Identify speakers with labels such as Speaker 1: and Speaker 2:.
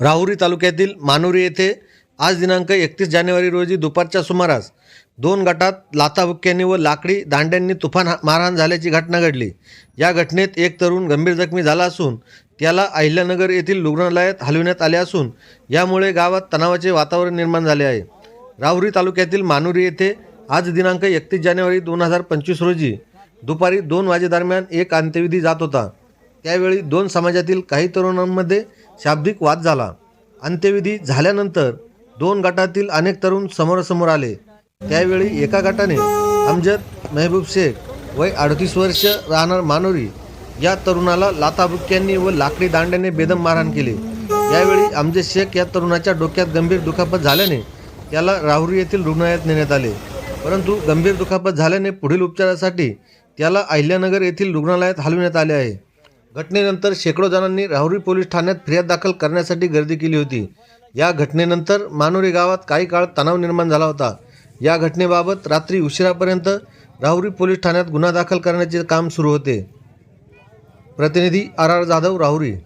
Speaker 1: राहुरी तालुक्यातील मानुरी येथे आज दिनांक एकतीस जानेवारी रोजी दुपारच्या सुमारास दोन गटात लाथाबुक्क्यांनी व लाकडी दांड्यांनी तुफान मारहाण झाल्याची घटना घडली. या घटनेत एक तरुण गंभीर जखमी झाला असून त्याला अहिल्यानगर येथील रुग्णालयात हलविण्यात आले असून यामुळे गावात तणावाचे वातावरण निर्माण झाले आहे. राहुरी तालुक्यातील मानुरी येथे आज दिनांक एकतीस जानेवारी दोन हजार पंचवीस रोजी दुपारी दोन वाजेदरम्यान एक अंत्यविधी जात होता. त्यावेळी दोन समाजातील काही तरुणांमध्ये शाब्दिक वाद झाला. अंत्यविधी झाल्यानंतर दोन गटातील अनेक तरुण समोरासमोर आले. त्यावेळी एका गटाने अमजद मेहबूब शेख वय अडतीस वर्ष राहणार मानोरी या तरुणाला लाथाबुक्क्यांनी व लाकडी दांड्याने बेदम मारहाण केली. यावेळी अमजद शेख या तरुणाच्या डोक्यात गंभीर दुखापत झाल्याने त्याला राहुरी येथील रुग्णालयात नेण्यात आले. परंतु गंभीर दुखापत झाल्याने पुढील उपचारासाठी त्याला अहिल्यानगर येथील रुग्णालयात हलविण्यात आले आहे. घटनेनंतर शेकडो जणांनी राहुरी पोलीस ठाण्यात फिर्याद दाखल करण्यासाठी गर्दी केली होती. या घटनेनंतर मानोरी गावात काही काळ तणाव निर्माण झाला होता. या घटनेबाबत रात्री उशिरापर्यंत राहुरी पोलीस ठाण्यात गुन्हा दाखल करण्याचे काम सुरू होते. प्रतिनिधी आर आर जाधव राहुरी.